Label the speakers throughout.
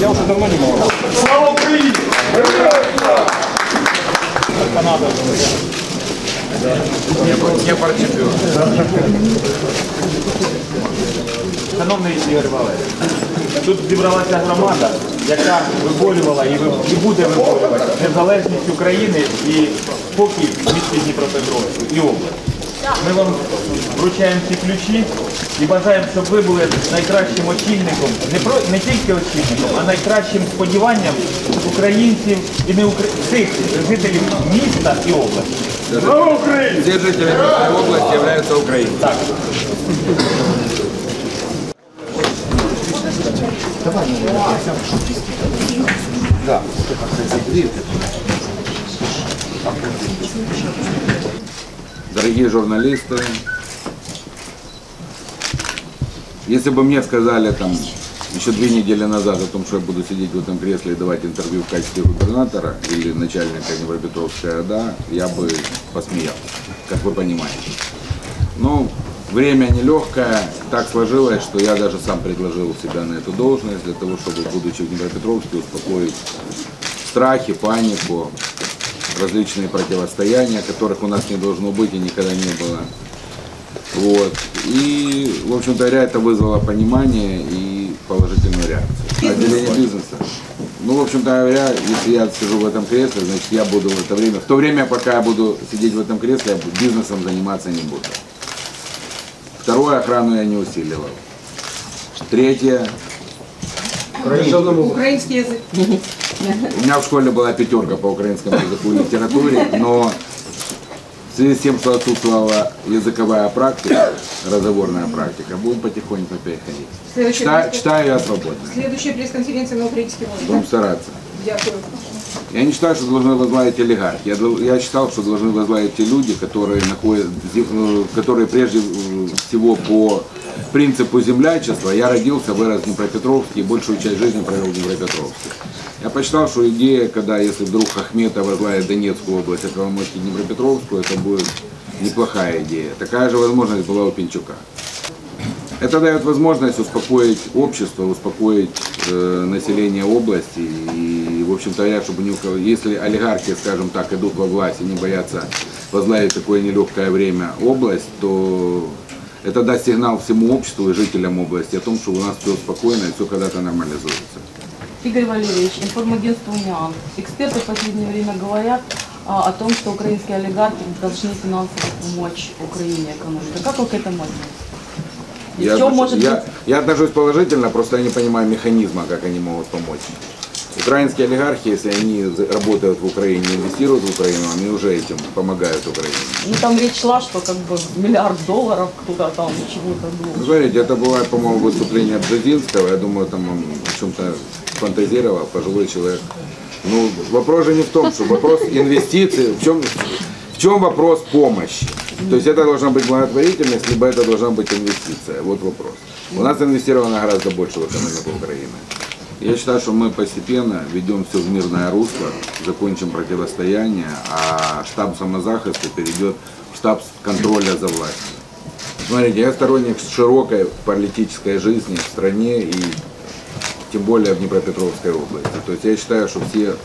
Speaker 1: Я уже давно не могу.
Speaker 2: Слава Україні!
Speaker 1: Канада.
Speaker 3: Я парчемпіон.
Speaker 1: Шановний Ігор Валерійович, тут зібралася громада, яка виборювала і буде виборювати незалежність України і спокій в місті Дніпропетровську і область. Ми вам вручаємо ці ключі і бажаємо, щоб ви були найкращим очільником, не, про, не тільки очільником, а найкращим сподіванням українців і не укра... всіх жителів міста і області.
Speaker 2: Слава Україні!
Speaker 3: Все жители Мирской области являются украинцами.
Speaker 1: Так.
Speaker 3: Дорогие журналисты, если бы мне сказали там еще две недели назад о том, что я буду сидеть в этом кресле и давать интервью в качестве губернатора или начальника Днепропетровской ОДА, я бы посмеялся, как вы понимаете. Но время нелегкое, так сложилось, что я даже сам предложил себя на эту должность для того, чтобы, будучи в Днепропетровске, успокоить страхи, панику, различные противостояния, которых у нас не должно быть и никогда не было. Вот. И, в общем-то, говоря, это вызвало понимание и положительную реакцию. Отделение бизнеса. Ну, в общем-то говоря, если я сижу в этом кресле, значит, я буду в это время, в то время, пока я буду сидеть в этом кресле, я бизнесом заниматься не буду. Второе, охрану я не усиливал. Третье,
Speaker 4: Украинский язык.
Speaker 3: У меня в школе была пятерка по украинскому языку и литературе, но в связи с тем, что отсутствовала языковая практика, разговорная практика, будем потихоньку опять ходить.
Speaker 4: Следующая,
Speaker 3: Читаю, я свободно,
Speaker 4: Следующая пресс-конференция на украинском языке.
Speaker 3: будем стараться.
Speaker 4: Дякую.
Speaker 3: Я не считаю, что должны возглавить олигархи. Я, я считал, что должны возглавить те люди, которые, находят, э, которые прежде всего по принципу землячества. Я родился, вырос в Днепропетровске и большую часть жизни провел в Днепропетровске. Я посчитал, что идея, когда если вдруг Ахмета возглавит Донецкую область, а Коломойский Днепропетровскую, это будет неплохая идея. Такая же возможность была у Пинчука. Это дает возможность успокоить общество, успокоить э, население области и, в общем-то, говоря, чтобы ни у если олигархи, скажем так, идут во власть и не боятся возглавить такое нелегкое время область, то это даст сигнал всему обществу и жителям области о том, что у нас все спокойно и все когда-то нормализуется.
Speaker 5: Игорь Валерьевич, информагентство УНИАН. Эксперты в последнее время говорят а, о том, что украинские олигархи должны финансово помочь Украине экономике. Как вы к этому относитесь? Чем
Speaker 3: отношусь-
Speaker 5: может
Speaker 3: я,
Speaker 5: быть
Speaker 3: я отношусь положительно, просто я не понимаю механизма, как они могут помочь. Украинские олигархи, если они работают в Украине, инвестируют в Украину, они уже этим помогают Украине.
Speaker 5: Ну там речь шла, что как бы миллиард долларов куда там чего-то
Speaker 3: Ну,
Speaker 5: было.
Speaker 3: Смотрите, это было, по-моему, выступление Бжезинского. Я думаю, там он о чем-то фантазировал, пожилой человек. Ну, вопрос же не в том, что вопрос инвестиций, в чем, в чем вопрос помощи. То есть это должна быть благотворительность, либо это должна быть инвестиция. Вот вопрос. У нас инвестировано гораздо больше в экономику Украины. Я считаю, что мы постепенно ведем все в мирное русло, закончим противостояние, а штаб самозахиста перейдет в штаб контроля за властью. Смотрите, я сторонник широкой политической жизни в стране и тем более в Днепропетровской области. То есть я считаю, что все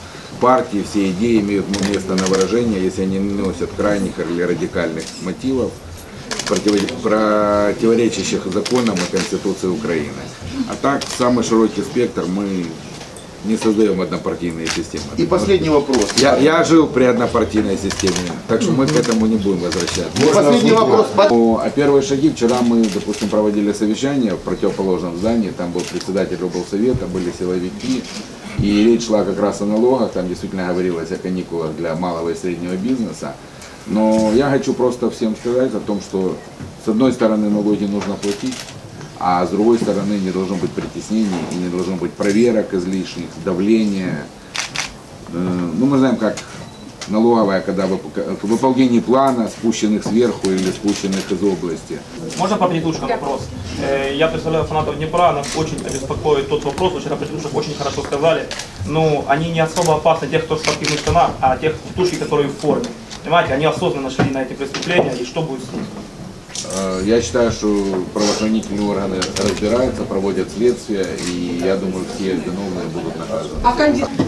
Speaker 3: партии, все идеи имеют место на выражение, если они не носят крайних или радикальных мотивов, противоречащих законам и Конституции Украины. А так, самый широкий спектр мы не создаем однопартийные системы.
Speaker 2: И последний вопрос.
Speaker 3: Я, я жил при однопартийной системе, так что мы к этому не будем возвращаться.
Speaker 2: И последний вопрос.
Speaker 3: Ну, а первые шаги, вчера мы, допустим, проводили совещание в противоположном здании, там был председатель облсовета, были силовики, и речь шла как раз о налогах, там действительно говорилось о каникулах для малого и среднего бизнеса. Но я хочу просто всем сказать о том, что с одной стороны налоги нужно платить, а с другой стороны не должно быть притеснений и не должно быть проверок излишних, давления. Э, Ну, мы знаем, как налоговая, когда вып- к выполнению плана, спущенных сверху или спущенных из области.
Speaker 1: Можно по предыдушкам вопрос? Э, Я представляю фанатов Днепра, нас очень обеспокоит тот вопрос, вы вчера в предыдушках очень хорошо сказали, ну, они не особо опасны тех, кто в спортивных штанах, а тех тушки, которые в форме. Понимаете, они осознанно шли на эти преступления, и что будет с ними?
Speaker 3: Э, Я считаю, что правоохранительные органы разбираются, проводят следствие, и я думаю, все виновные будут наказаны.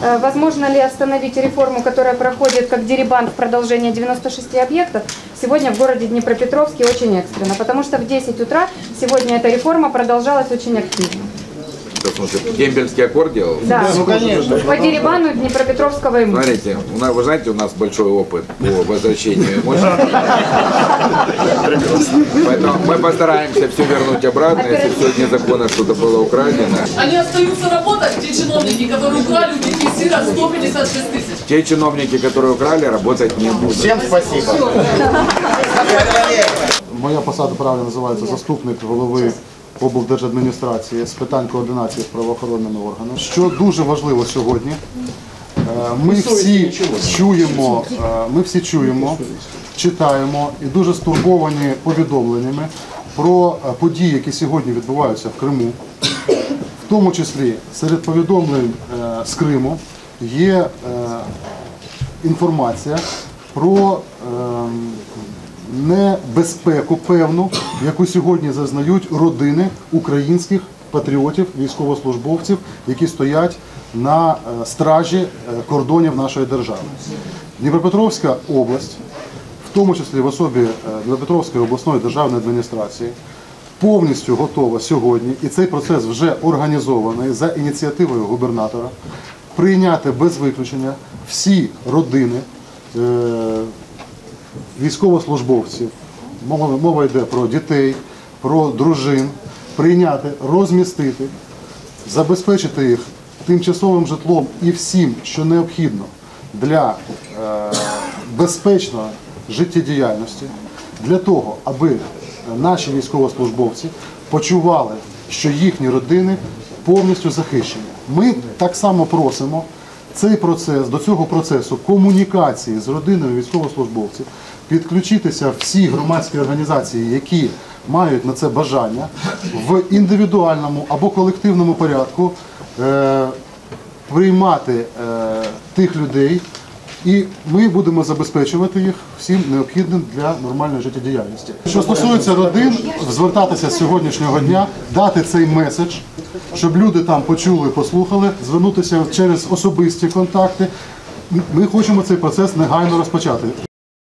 Speaker 6: Э, Возможно ли остановить реформу, которая проходит как дерибан в продолжение 96 объектов, сегодня в городе Днепропетровске очень экстренно? Потому что в 10 утра сегодня эта реформа продолжалась очень активно.
Speaker 3: В смысле, Кембельский аккорд делал?
Speaker 6: Да,
Speaker 2: Ну, конечно.
Speaker 6: по дерибану Днепропетровского имущества.
Speaker 3: Смотрите, у нас, вы знаете, у нас большой опыт по возвращению имущества. Поэтому мы постараемся все вернуть обратно, если все незаконно что-то было украдено.
Speaker 7: Они остаются работать, те чиновники, которые украли у детей сирот 156 тысяч.
Speaker 3: Те чиновники, которые украли, работать не будут.
Speaker 2: Всем спасибо.
Speaker 8: Моя посада правильно називається заступник голови облдержадміністрації з питань координації з правоохоронними органами. Що дуже важливо сьогодні, е, ми всі чуємо, е, ми всі чуємо, читаємо і дуже стурбовані повідомленнями про е, події, які сьогодні відбуваються в Криму. В тому числі серед повідомлень з Криму є інформація про ем, небезпеку певну, яку сьогодні зазнають родини українських патріотів, військовослужбовців, які стоять на е, стражі е, кордонів нашої держави. Дніпропетровська область, в тому числі в особі е, Дніпропетровської обласної державної адміністрації, повністю готова сьогодні, і цей процес вже організований за ініціативою губернатора, прийняти без виключення всі родини військовослужбовців, мова, мова йде про дітей, про дружин, прийняти, розмістити, забезпечити їх тимчасовим житлом і всім, що необхідно для е, безпечної життєдіяльності, для того, аби наші військовослужбовці почували, що їхні родини повністю захищені. Ми так само просимо цей процес, до цього процесу комунікації з родинами військовослужбовців підключитися всі громадські організації, які мають на це бажання, в індивідуальному або колективному порядку е, приймати е, тих людей, і ми будемо забезпечувати їх всім необхідним для нормальної життєдіяльності. Що стосується родин, звертатися з сьогоднішнього дня, дати цей меседж, щоб люди там почули, послухали, звернутися через особисті контакти. Ми хочемо цей процес негайно розпочати.